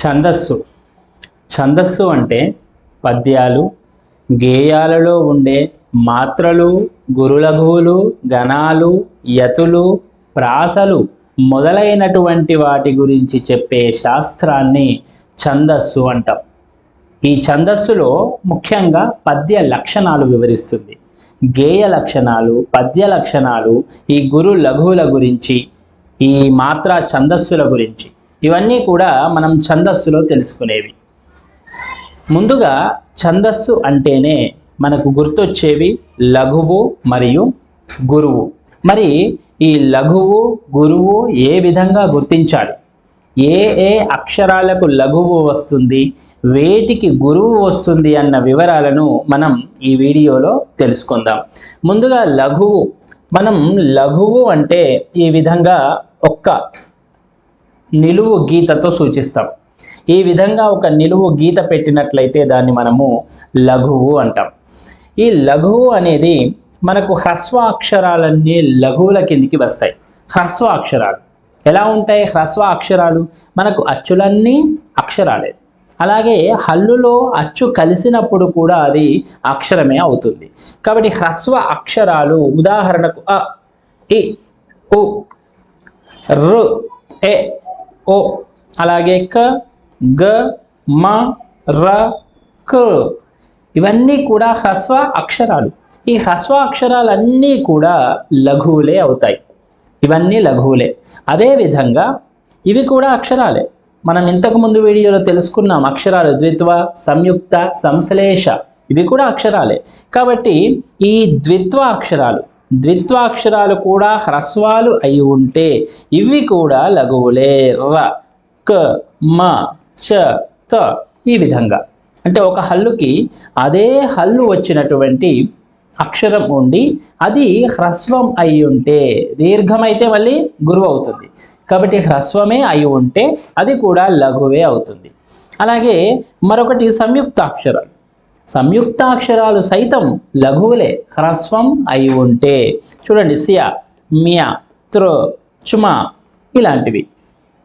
ఛందస్సు. ఛందస్సు అంటే పద్యాలు గేయాలలో ఉండే మాత్రలు గురులఘువులు గణాలు యతులు ప్రాసలు మొదలైనటువంటి వాటి గురించి చెప్పే శాస్త్రాన్ని ఛందస్సు అంటాం. ఈ ఛందస్సులో ముఖ్యంగా పద్య లక్షణాలు వివరిస్తుంది. గేయ లక్షణాలు పద్య లక్షణాలు ఈ గురు లఘువుల గురించి ఈ మాత్ర ఛందస్సుల గురించి. ఇవన్నీ కూడా మనం ఛందస్సులో తెలుసుకునేవి. ముందుగా ఛందస్సు అంటేనే మనకు గుర్తొచ్చేవి లఘువు మరియు గురువు. మరి ఈ లఘువు గురువు ఏ విధంగా గుర్తించాలి? ఏ ఏ అక్షరాలకు లఘువు వస్తుంది? వేటికి గురువు వస్తుంది అన్న వివరాలను మనం ఈ వీడియోలో తెలుసుకుందాం. ముందుగా లఘువు. మనం లఘువు అంటే ఈ విధంగా ఒక్క నిలువు గీతతో సూచిస్తాం. ఈ విధంగా ఒక నిలువు గీత పెట్టినట్లయితే దాన్ని మనము లఘువు అంటాం. ఈ లఘువు అనేది మనకు హ్రస్వ అక్షరాలన్నీ లఘువుల కిందికి వస్తాయి. హ్రస్వ అక్షరాలు ఎలా ఉంటాయి హ్రస్వ అక్షరాలు మనకు అచ్చులన్నీ అక్షరాలే. అలాగే హల్లులో అచ్చు కలిసినప్పుడు కూడా అది అక్షరమే అవుతుంది. కాబట్టి హ్రస్వ అక్షరాలు ఉదాహరణకు అ ఇ ఉ రు ఎ ఓ. అలాగే క గ మ ర క. ఇవన్నీ కూడా హ్రస్వ అక్షరాలు. ఈ హ్రస్వ అక్షరాలన్నీ కూడా లఘువులే అవుతాయి. ఇవన్నీ లఘువులే. అదేవిధంగా ఇవి కూడా అక్షరాలే. మనం ఇంతకు ముందు వీడియోలో తెలుసుకున్నాం అక్షరాలు ద్విత్వ సంయుక్త సంశ్లేష. ఇవి కూడా అక్షరాలే. కాబట్టి ఈ ద్విత్వ అక్షరాలు ద్విత్వాక్షరాలు కూడా హ్రస్వాలు అయి ఉంటే ఇవి కూడా లఘువులే. ర క మ చ త ఈ విధంగా. అంటే ఒక హల్లుకి అదే హల్లు వచ్చినటువంటి అక్షరం ఉండి అది హ్రస్వం అయి ఉంటే దీర్ఘమైతే మళ్ళీ గురువు అవుతుంది. కాబట్టి హ్రస్వమే అయి ఉంటే అది కూడా లఘువే అవుతుంది. అలాగే మరొకటి సంయుక్తాక్షరాలు సంయుక్తాక్షరాలు సైతం లఘువులే. హ్రస్వం అయి ఉంటే. చూడండి సియా మియా త్ర చుమా ఇలాంటివి.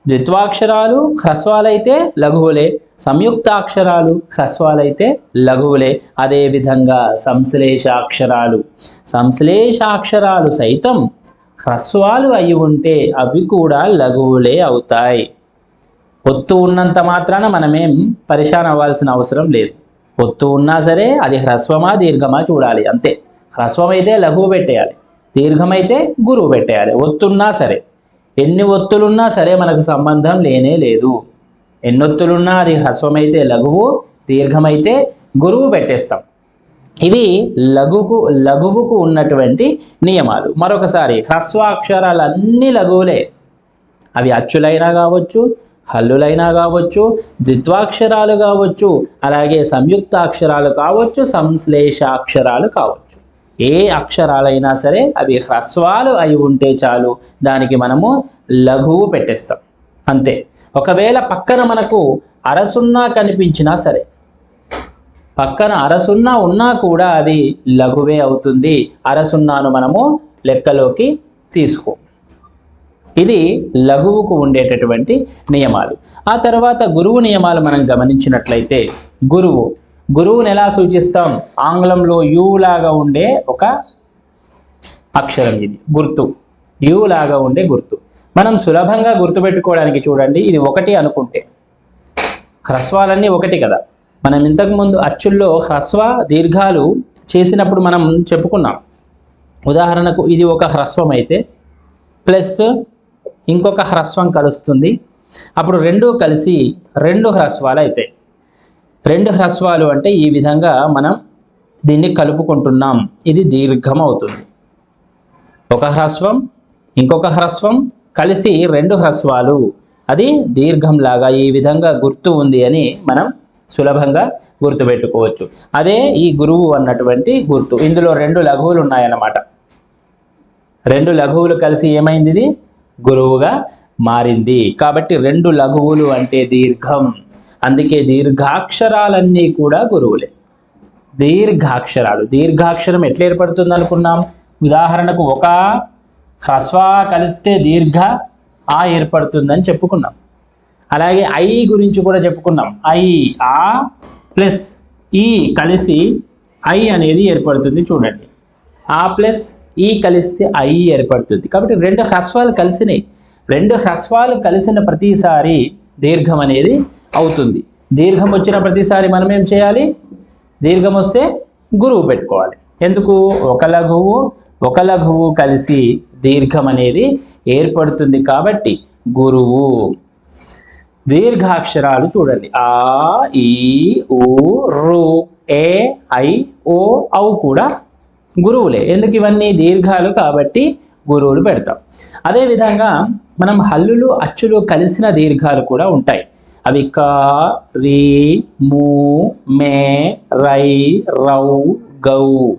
ద్విత్వాక్షరాలు హ్రస్వాలైతే లఘువులే. సంయుక్తాక్షరాలు హ్రస్వాలైతే లఘువులే. అదేవిధంగా సంశ్లేషాక్షరాలు. సంశ్లేషాక్షరాలు సైతం హ్రస్వాలు అయి ఉంటే అవి కూడా లఘువులే అవుతాయి. ఒత్తు ఉన్నంత మాత్రాన మనమేం పరిశాన్ అవ్వాల్సిన అవసరం లేదు. ఒత్తు ఉన్నా సరే అది హ్రస్వమా దీర్ఘమా చూడాలి అంతే. హ్రస్వమైతే లఘువు పెట్టేయాలి దీర్ఘమైతే గురువు పెట్టేయాలి ఒత్తున్నా సరే. ఎన్ని ఒత్తులున్నా సరే మనకు సంబంధం లేనే లేదు. ఎన్నొత్తులున్నా అది హ్రస్వమైతే లఘువు దీర్ఘమైతే గురువు పెట్టేస్తాం. ఇవి లఘుకు లఘువుకు ఉన్నటువంటి నియమాలు. మరొకసారి హ్రస్వాక్షరాలన్నీ లఘువులే. అవి అచ్చులైనా కావచ్చు హల్లులైనా కావచ్చు ద్విత్వాక్షరాలు కావచ్చు అలాగే సంయుక్తాక్షరాలు కావచ్చు సంశ్లేషాక్షరాలు కావచ్చు. ఏ అక్షరాలైనా సరే అవి హ్రస్వాలు అయి ఉంటే చాలు దానికి మనము లఘువు పెట్టేస్తాం. అంతే. ఒకవేళ పక్కన మనకు అరసున్నా కనిపించినా సరే పక్కన అరసున్నా ఉన్నా కూడా అది లఘువే అవుతుంది. అరసున్నాను మనము లెక్కలోకి తీసుకో. ఇది లఘువుకు ఉండేటటువంటి నియమాలు. ఆ తర్వాత గురువు నియమాలు మనం గమనించినట్లయితే గురువు గురువుని ఎలా సూచిస్తాం? ఆంగ్లంలో యు లాగా ఉండే ఒక అక్షరం ఇది గుర్తు. యు లాగా ఉండే గుర్తు. మనం సులభంగా గుర్తుపెట్టుకోవడానికి చూడండి ఇది ఒకటి అనుకుంటే. హ్రస్వాలన్నీ ఒకటి కదా. మనం ఇంతకుముందు అచ్చుల్లో హ్రస్వ దీర్ఘాలు చేసినప్పుడు మనం చెప్పుకున్నాం. ఉదాహరణకు ఇది ఒక హ్రస్వం అయితే ప్లస్ ఇంకొక హ్రస్వం కలుస్తుంది. అప్పుడు రెండు కలిసి రెండు హ్రస్వాలు అవుతాయి రెండు హ్రస్వాలు అంటే ఈ విధంగా మనం దీన్ని కలుపుకుంటున్నాం. ఇది దీర్ఘం అవుతుంది ఒక హ్రస్వం ఇంకొక హ్రస్వం కలిసి రెండు హ్రస్వాలు. అది దీర్ఘంలాగా ఈ విధంగా గుర్తు ఉంది అని మనం సులభంగా గుర్తుపెట్టుకోవచ్చు. అదే ఈ గురువు అన్నటువంటి గుర్తు. ఇందులో రెండు లఘువులు ఉన్నాయన్నమాట. రెండు లఘువులు కలిసి ఏమైంది ఇది? గురువుగా మారింది. కాబట్టి రెండు లఘువులు అంటే దీర్ఘం. అందుకే దీర్ఘాక్షరాలన్నీ కూడా గురువులే. దీర్ఘాక్షరాలు. దీర్ఘాక్షరం ఎట్లా ఏర్పడుతుంది అనుకున్నాం? ఉదాహరణకు ఒక హ్రస్వా కలిస్తే దీర్ఘ ఆ ఏర్పడుతుందని చెప్పుకున్నాం. అలాగే ఐ గురించి కూడా చెప్పుకున్నాం. ఐ ఆ ప్లస్ ఈ కలిసి ఐ అనేది ఏర్పడుతుంది చూడండి. ఆ ప్లస్ ఈ కలిస్తే ఐ ఏర్పడుతుంది. కాబట్టి రెండు హ్రస్వాలు కలిసినాయి. రెండు హ్రస్వాలు కలిసిన ప్రతిసారి దీర్ఘం అనేది అవుతుంది. దీర్ఘం వచ్చిన ప్రతిసారి మనం ఏం చేయాలి? దీర్ఘం వస్తే గురువు పెట్టుకోవాలి. ఎందుకు? ఒక లఘువు ఒక లఘువు కలిసి దీర్ఘం అనేది ఏర్పడుతుంది కాబట్టి గురువు. దీర్ఘాక్షరాలు చూడండి. ఆ ఈ ఊ రు ఏ ఐ ఓ ఔ కూడా గురువులే. ఎందుకు ఇవన్నీ దీర్ఘాలు కాబట్టి గురువులు పెడతాం. అదేవిధంగా మనం హల్లులు అచ్చులు కలిసిన దీర్ఘాలు కూడా ఉంటాయి. అవి క రి మూ మే రై రౌ గౌ.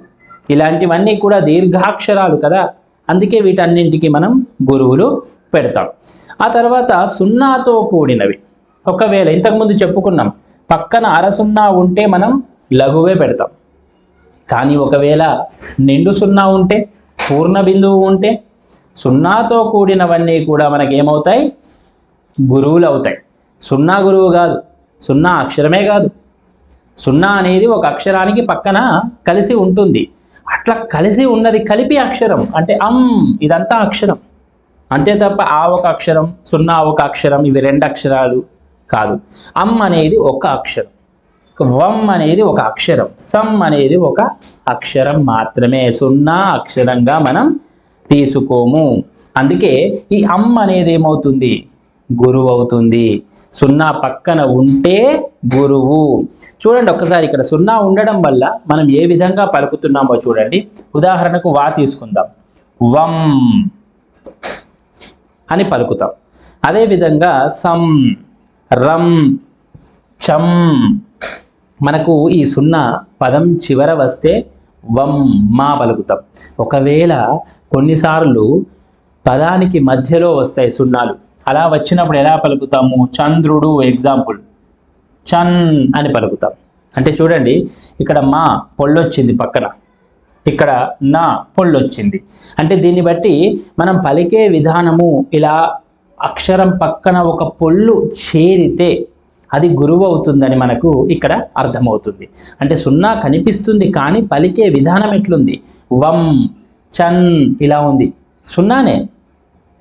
ఇలాంటివన్నీ కూడా దీర్ఘాక్షరాలు కదా. అందుకే వీటన్నింటికి మనం గురువులు పెడతాం. ఆ తర్వాత సున్నాతో కూడినవి. ఒకవేళ ఇంతకుముందు చెప్పుకున్నాం పక్కన అరసున్నా ఉంటే మనం లఘువే పెడతాం. కానీ ఒకవేళ నిండు సున్నా ఉంటే పూర్ణ బిందువు ఉంటే సున్నాతో కూడినవన్నీ కూడా మనకి ఏమవుతాయి గురువులు అవుతాయి సున్నా గురువు కాదు సున్నా అక్షరమే కాదు. సున్నా అనేది ఒక అక్షరానికి పక్కన కలిసి ఉంటుంది. అట్లా కలిసి ఉన్నది కలిపి అక్షరం అంటే అమ్ ఇదంతా అక్షరం. అంతే తప్ప ఆ ఒక అక్షరం సున్నా ఒక అక్షరం ఇవి రెండు అక్షరాలు కాదు. అమ్ అనేది ఒక అక్షరం. వం అనేది ఒక అక్షరం సమ్ అనేది ఒక అక్షరం మాత్రమే. సున్నా అక్షరంగా మనం తీసుకోము. అందుకే ఈ అమ్ అనేది ఏమవుతుంది? గురువు అవుతుంది. సున్నా పక్కన ఉంటే గురువు. చూడండి ఒక్కసారి ఇక్కడ సున్నా ఉండడం వల్ల మనం ఏ విధంగా పలుకుతున్నామో చూడండి. ఉదాహరణకు వా తీసుకుందాం. వం అని పలుకుతాం. అదేవిధంగా సం రం చం మనకు ఈ సున్నా పదం చివర వస్తే వం మా పలుకుతాం. ఒకవేళ కొన్నిసార్లు పదానికి మధ్యలో వస్తాయి సున్నాలు. అలా వచ్చినప్పుడు ఎలా పలుకుతాము? చంద్రుడు ఎగ్జాంపుల్. చన్ అని పలుకుతాం. అంటే చూడండి ఇక్కడ మా పొళ్ళొచ్చింది పక్కన. ఇక్కడ నా పొళ్ళొచ్చింది. అంటే దీన్ని బట్టి మనం పలికే విధానము ఇలా అక్షరం పక్కన ఒక పొల్లు చేరితే అది గురువు అవుతుందని మనకు ఇక్కడ అర్థమవుతుంది. అంటే సున్నా కనిపిస్తుంది కానీ పలికే విధానం ఎట్లుంది? వం చన్ ఇలా ఉంది. సున్నానే.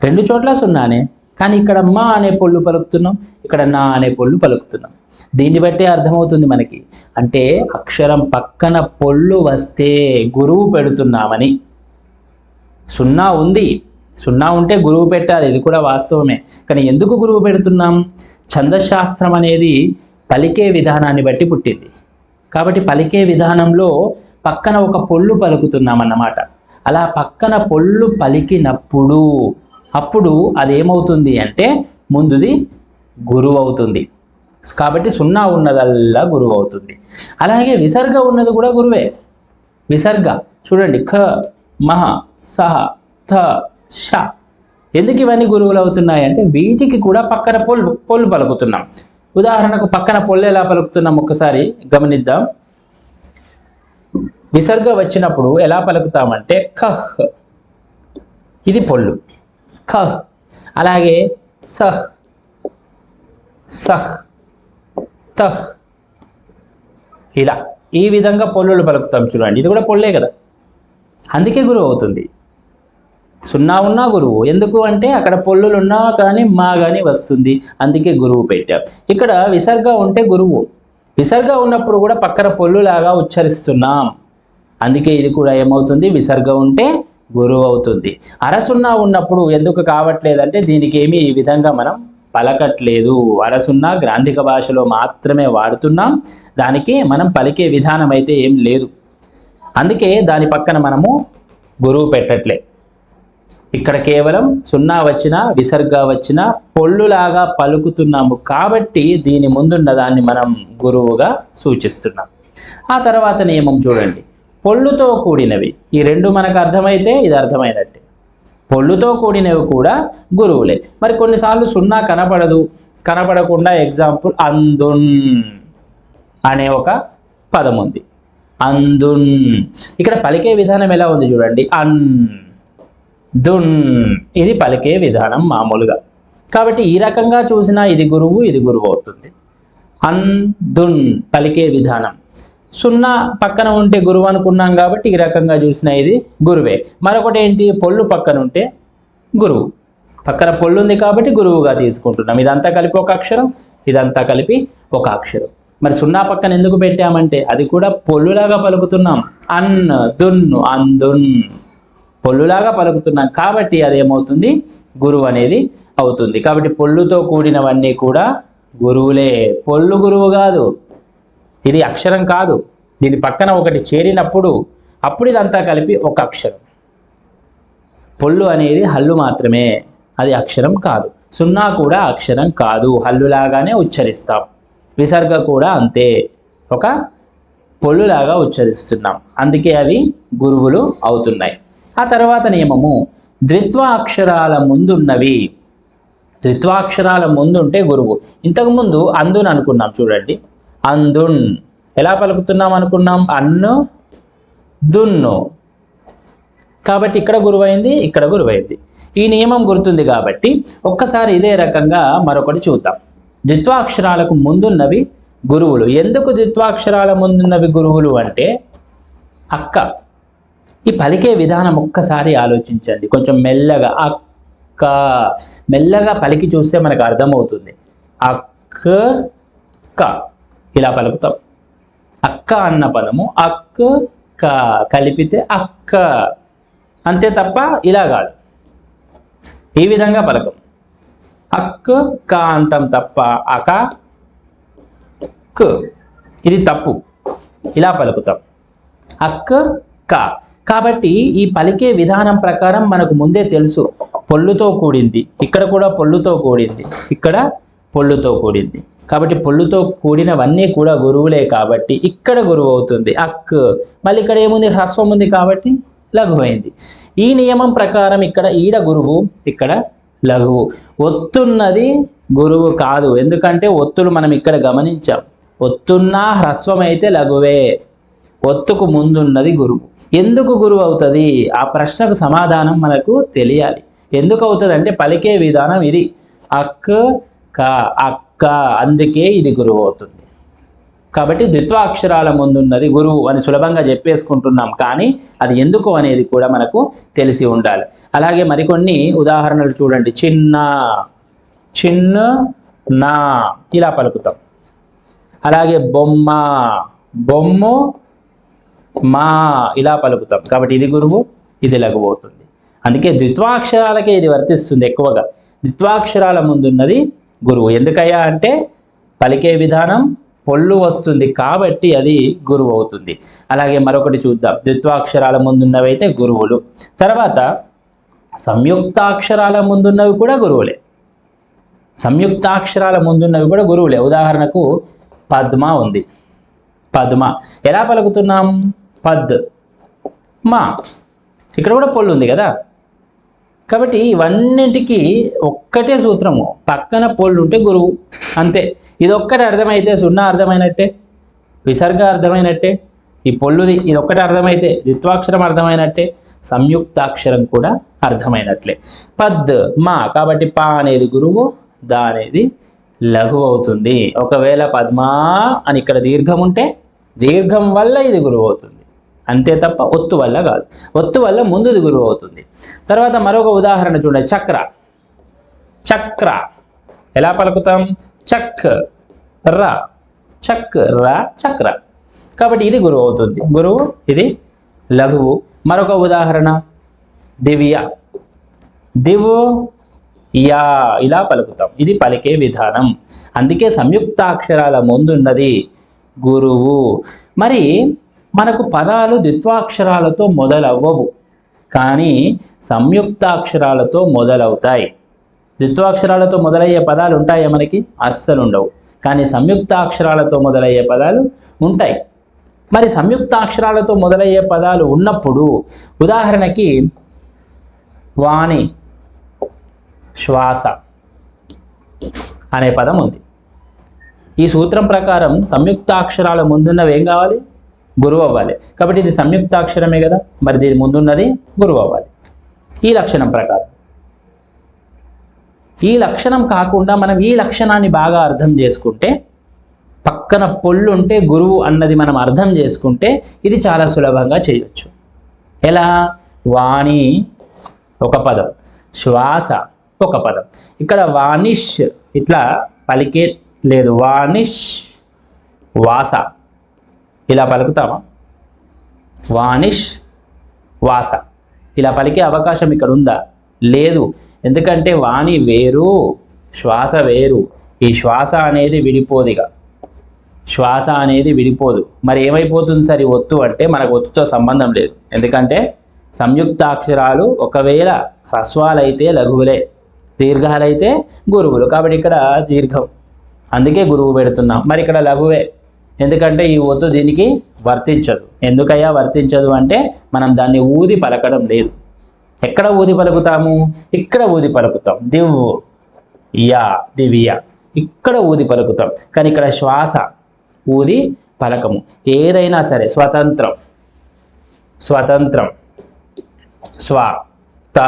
రెండు చోట్ల సున్నానే. కానీ ఇక్కడ మా అనే పొల్లు పలుకుతున్నాం ఇక్కడ నా అనే పొల్లు పలుకుతున్నాం. దీన్ని బట్టే అర్థమవుతుంది మనకి. అంటే అక్షరం పక్కన పొల్లు వస్తే గురువు పెడుతున్నామని. సున్నా ఉంది. సున్నా ఉంటే గురువు పెట్టాలి. ఇది కూడా వాస్తవమే. కానీ ఎందుకు గురువు పెడుతున్నాం? ఛందశాస్త్రం అనేది పలికే విధానాన్ని బట్టి పుట్టింది. కాబట్టి పలికే విధానంలో పక్కన ఒక పొళ్ళు పలుకుతున్నామన్నమాట. అలా పక్కన పొళ్ళు పలికినప్పుడు అప్పుడు అదేమవుతుంది అంటే ముందుది గురువు అవుతుంది. కాబట్టి సున్నా ఉన్నదల్లా గురువు అవుతుంది. అలాగే విసర్గ ఉన్నది కూడా గురువే. విసర్గ. చూడండి ఖ మహ సహ థ ష. ఎందుకు ఇవన్నీ గురువులు అవుతున్నాయి అంటే వీటికి కూడా పక్కన పొల్లు పొల్లు పలుకుతున్నాం. ఉదాహరణకు పక్కన పొల్లు ఎలా పలుకుతున్నాం ఒక్కసారి గమనిద్దాం. విసర్గ వచ్చినప్పుడు ఎలా పలుకుతామంటే కహ్. ఇది పొల్లు. కహ్. అలాగే సహ్. సహ్. తహ్. ఇలా ఈ విధంగా పొల్లులు పలుకుతాం చూడండి. ఇది కూడా పొల్లే కదా. అందుకే గురువు అవుతుంది. సున్నా ఉన్నా గురువు. ఎందుకు అంటే అక్కడ పొల్లులు ఉన్నా కానీ మా కానీ వస్తుంది. అందుకే గురువు పెట్టాం. ఇక్కడ విసర్గ ఉంటే గురువు. విసర్గ ఉన్నప్పుడు కూడా పక్కన పొల్లులాగా ఉచ్చరిస్తున్నాం. అందుకే ఇది కూడా ఏమవుతుంది? విసర్గ ఉంటే గురువు అవుతుంది. అరసున్నా ఉన్నప్పుడు ఎందుకు కావట్లేదంటే దీనికి ఏమి ఈ విధంగా మనం పలకట్లేదు. అరసున్నా గ్రాంధిక భాషలో మాత్రమే వాడుతున్నాం. దానికి మనం పలికే విధానం అయితే ఏం లేదు. అందుకే దాని పక్కన మనము గురువు పెట్టట్లే. ఇక్కడ కేవలం సున్నా వచ్చినా విసర్గ వచ్చినా పొల్లులాగా పలుకుతున్నాము. కాబట్టి దీని ముందున్న దాన్ని మనం గురువుగా సూచిస్తున్నాం. ఆ తర్వాత నియమం చూడండి. పొల్లుతో కూడినవి. ఈ రెండు మనకు అర్థమైతే ఇది అర్థమైనట్టే. పొల్లుతో కూడినవి కూడా గురువులే. మరి కొన్నిసార్లు సున్నా కనపడదు. కనపడకుండా ఎగ్జాంపుల్ అందున్ అనే ఒక పదం ఉంది. అందున్. ఇక్కడ పలికే విధానం ఎలా ఉంది చూడండి. అన్. దున్. ఇది పలికే విధానం మామూలుగా. కాబట్టి ఈ రకంగా చూసినా ఇది గురువు ఇది గురువు అవుతుంది. అన్ దున్ పలికే విధానం. సున్నా పక్కన ఉంటే గురువు అనుకున్నాం కాబట్టి ఈ రకంగా చూసినా ఇది గురువే. మరొకటి ఏంటి? పొల్లు పక్కన ఉంటే గురువు. పక్కన పొల్లు ఉంది కాబట్టి గురువుగా తీసుకుంటున్నాం. ఇదంతా కలిపి ఒక అక్షరం ఇదంతా కలిపి ఒక అక్షరం. మరి సున్నా పక్కన ఎందుకు పెట్టామంటే అది కూడా పొల్లులాగా పలుకుతున్నాం. అన్ దున్ను అందున్ పొల్లులాగా పలుకుతున్నాం కాబట్టి అదేమవుతుంది? గురువు అనేది అవుతుంది. కాబట్టి పొల్లుతో కూడినవన్నీ కూడా గురువులే. పొల్లు గురువు కాదు. ఇది అక్షరం కాదు. దీని పక్కన ఒకటి చేరినప్పుడు అప్పుడు ఇదంతా కలిపి ఒక అక్షరం. పొల్లు అనేది హల్లు మాత్రమే. అది అక్షరం కాదు. సున్నా కూడా అక్షరం కాదు. హల్లులాగానే ఉచ్చరిస్తాం. విసర్గ కూడా అంతే. ఒక పొల్లులాగా ఉచ్చరిస్తున్నాం. అందుకే అవి గురువులు అవుతున్నాయి. ఆ తర్వాత నియమము ద్విత్వాక్షరాల ముందున్నవి. ద్విత్వాక్షరాల ముందుంటే గురువు. ఇంతకుముందు అందున్ అనుకున్నాం చూడండి. అందున్. ఎలా పలుకుతున్నాం అనుకున్నాం? అన్ను దున్ను. కాబట్టి ఇక్కడ గురువైంది ఇక్కడ గురువైంది. ఈ నియమం గుర్తుంది కాబట్టి ఒక్కసారి ఇదే రకంగా మరొకటి చూద్దాం. ద్విత్వాక్షరాలకు ముందున్నవి గురువులు. ఎందుకు ద్విత్వాక్షరాల ముందున్నవి గురువులు అంటే అక్క ఈ పలికే విధానం ఒక్కసారి ఆలోచించండి. కొంచెం మెల్లగా అక్క మెల్లగా పలికి చూస్తే మనకు అర్థమవుతుంది. అక్క క ఇలా పలుకుతాం. అక్క అన్న పదము అక్క క కలిపితే అక్క. అంతే తప్ప ఇలా కాదు. ఈ విధంగా పలకం. అక్క క అంటాం తప్ప అక క్. ఇది తప్పు. ఇలా పలుకుతాం. అక్క క. కాబట్టి ఈ పలికే విధానం ప్రకారం మనకు ముందే తెలుసు. పొల్లుతో కూడింది. ఇక్కడ కూడా పొల్లుతో కూడింది. ఇక్కడ పొల్లుతో కూడింది. కాబట్టి పొల్లుతో కూడినవన్నీ కూడా గురువులే కాబట్టి ఇక్కడ గురువు అవుతుంది. అక్. మళ్ళీ ఇక్కడ ఏముంది? హ్రస్వం ఉంది కాబట్టి లఘువైంది. ఈ నియమం ప్రకారం ఇక్కడ ఈడ గురువు ఇక్కడ లఘువు. ఒత్తున్నది గురువు కాదు. ఎందుకంటే ఒత్తులు మనం ఇక్కడ గమనించాం. ఒత్తున్నా హ్రస్వం అయితే లఘువే. ఒత్తుకు ముందున్నది గురువు. ఎందుకు గురువు అవుతుంది? ఆ ప్రశ్నకు సమాధానం మనకు తెలియాలి. ఎందుకు అవుతుంది అంటే పలికే విధానం ఇది. అక్క క అక్క అందుకే ఇది గురువు అవుతుంది. కాబట్టి ద్విత్వాక్షరాల ముందున్నది గురువు అని సులభంగా చెప్పేసుకుంటున్నాం. కానీ అది ఎందుకు అనేది కూడా మనకు తెలిసి ఉండాలి. అలాగే మరికొన్ని ఉదాహరణలు చూడండి. చిన్న చిన్న నా ఇలా పలుకుతాం. అలాగే బొమ్మ బొమ్మ మా ఇలా పలుకుతాం. కాబట్టి ఇది గురువు ఇది లఘువు అవుతుంది అందుకే ద్విత్వాక్షరాలకే ఇది వర్తిస్తుంది ఎక్కువగా. ద్విత్వాక్షరాల ముందున్నది గురువు. ఎందుకయ్యా అంటే పలికే విధానం పొల్లు వస్తుంది కాబట్టి అది గురువు అవుతుంది. అలాగే మరొకటి చూద్దాం. ద్విత్వాక్షరాల ముందున్నవైతే గురువులు. తర్వాత సంయుక్తాక్షరాల ముందున్నవి కూడా గురువులే. సంయుక్తాక్షరాల ముందున్నవి కూడా గురువులే. ఉదాహరణకు పద్మ ఉంది. పద్మ. ఎలా పలుకుతున్నాం? పద్. మా. ఇక్కడ కూడా పొల్లు ఉంది కదా. కాబట్టి ఇవన్నింటికి ఒక్కటే సూత్రము. పక్కన పొల్లు ఉంటే గురువు. అంతే. ఇది ఒక్కటి అర్థమైతే సున్నా అర్థమైనట్టే. విసర్గ అర్థమైనట్టే. ఈ పొల్లుది ఇది ఒక్కటి అర్థమైతే. ద్విత్వాక్షరం అర్థమైనట్టే. సంయుక్తాక్షరం కూడా అర్థమైనట్లే. పద్ మా. కాబట్టి పా అనేది గురువు దా అనేది లఘు అవుతుంది. ఒకవేళ పద్మా అని ఇక్కడ దీర్ఘం ఉంటే దీర్ఘం వల్ల ఇది గురువు అవుతుంది. అంతే తప్ప ఒత్తు వల్ల కాదు. ఒత్తు వల్ల ముందుది గురువు అవుతుంది. తర్వాత మరొక ఉదాహరణ చూడండి. చక్ర. చక్ర. ఎలా పలుకుతాం? చక్ ర. చక్ ర చక్ర. కాబట్టి ఇది గురువు అవుతుంది. గురువు ఇది లఘువు. మరొక ఉదాహరణ. దివ్య. దివు యా. ఇలా పలుకుతాం. ఇది పలికే విధానం. అందుకే సంయుక్తాక్షరాల ముందున్నది గురువు. మరి మనకు పదాలు ద్విత్వాక్షరాలతో మొదలవ్వవు. కానీ సంయుక్తాక్షరాలతో మొదలవుతాయి. ద్విత్వాక్షరాలతో మొదలయ్యే పదాలు ఉంటాయా మనకి? అస్సలు ఉండవు కానీ సంయుక్తాక్షరాలతో మొదలయ్యే పదాలు ఉంటాయి. మరి సంయుక్తాక్షరాలతో మొదలయ్యే పదాలు ఉన్నప్పుడు ఉదాహరణకి వాణి శ్వాస అనే పదం ఉంది. ఈ సూత్రం ప్రకారం సంయుక్తాక్షరాల ముందున్నవి ఏం కావాలి? గురువు అవ్వాలి కాబట్టి ఇది సంయుక్తాక్షరమే కదా? మరి దీని ముందున్నది గురువు అవ్వాలి ఈ లక్షణం ప్రకారం. ఈ లక్షణం కాకుండా మనం ఈ లక్షణాన్ని బాగా అర్థం చేసుకుంటే పక్కన పొల్లుంటే గురువు అన్నది మనం అర్థం చేసుకుంటే ఇది చాలా సులభంగా చేయవచ్చు ఎలా? వాణి ఒక పదం. శ్వాస ఒక పదం. ఇక్కడ వాణిష్ ఇట్లా పలికే లేదు. వాణిష్ వాస. ఇలా పలుకుతామా వానిష్ వాస. ఇలా పలికే అవకాశం ఇక్కడ ఉందా లేదు. ఎందుకంటే వాణి వేరు శ్వాస వేరు. ఈ శ్వాస అనేది విడిపోదిగా. శ్వాస అనేది విడిపోదు. మరి ఏమైపోతుంది సరే ఒత్తు అంటే మనకు ఒత్తుతో సంబంధం లేదు. ఎందుకంటే సంయుక్తాక్షరాలు ఒకవేళ హ్రస్వాలైతే లఘువులే దీర్ఘాలైతే గురువులు. కాబట్టి ఇక్కడ దీర్ఘం. అందుకే గురువు పెడుతున్నాం. మరి ఇక్కడ లఘువే. ఎందుకంటే ఈ ఒత్తు దీనికి వర్తించదు. ఎందుకయ్యా? వర్తించదు అంటే మనం దాన్ని ఊది పలకడం లేదు. ఎక్కడ ఊది పలుకుతాము? ఇక్కడ ఊది పలుకుతాం. దివ్వు యా దివ్య. ఇక్కడ ఊది పలుకుతాం. కానీ ఇక్కడ శ్వాస ఊది పలకము. ఏదైనా సరే స్వతంత్రం. స్వతంత్రం. స్వ త.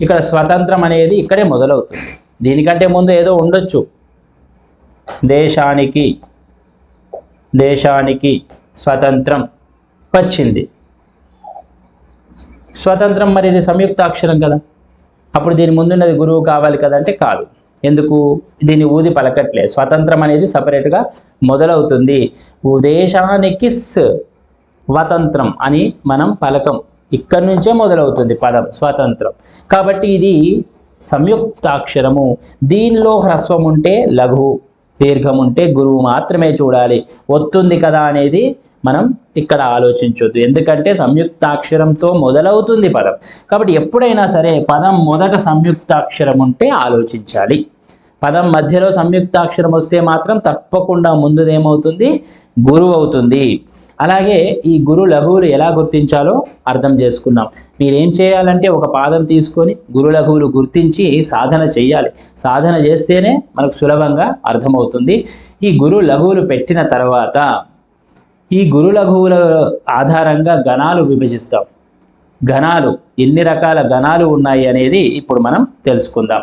ఇక్కడ స్వతంత్రం అనేది ఇక్కడే మొదలవుతుంది. దీనికంటే ముందు ఏదో ఉండొచ్చు. దేశానికి. దేశానికి స్వతంత్రం వచ్చింది. స్వతంత్రం మరి ఇది సంయుక్త అక్షరం కదా. అప్పుడు దీని ముందున్నది గురువు కావాలి కదా అంటే కాదు. ఎందుకు? దీన్ని ఊది పలకట్లే. స్వతంత్రం అనేది సపరేట్గా మొదలవుతుంది. దేశానికి స్వతంత్రం అని మనం పలకం. ఇక్కడి నుంచే మొదలవుతుంది పదం స్వతంత్రం. కాబట్టి ఇది సంయుక్తాక్షరము. దీనిలో హ్రస్వం ఉంటే లఘు. దీర్ఘం ఉంటే గురువు మాత్రమే చూడాలి. వస్తుంది కదా అనేది మనం ఇక్కడ ఆలోచించొద్దు. ఎందుకంటే సంయుక్తాక్షరంతో మొదలవుతుంది పదం. కాబట్టి ఎప్పుడైనా సరే పదం మొదట సంయుక్తాక్షరం ఉంటే ఆలోచించాలి. పదం మధ్యలో సంయుక్తాక్షరం వస్తే మాత్రం తప్పకుండా ముందుదేమవుతుంది? గురువు అవుతుంది అలాగే ఈ గురు లఘువులు ఎలా గుర్తించాలో అర్థం చేసుకున్నాం మీరేం చేయాలంటే ఒక పాదం తీసుకొని గురు లఘువులు గుర్తించి సాధన చేయాలి సాధన చేస్తేనే మనకు సులభంగా అర్థమవుతుంది. ఈ గురు లఘువులు పెట్టిన తర్వాత ఈ గురు లఘువుల ఆధారంగా గణాలు విభజిస్తాం. గణాలు ఎన్ని రకాల గణాలు ఉన్నాయి అనేది ఇప్పుడు మనం తెలుసుకుందాం.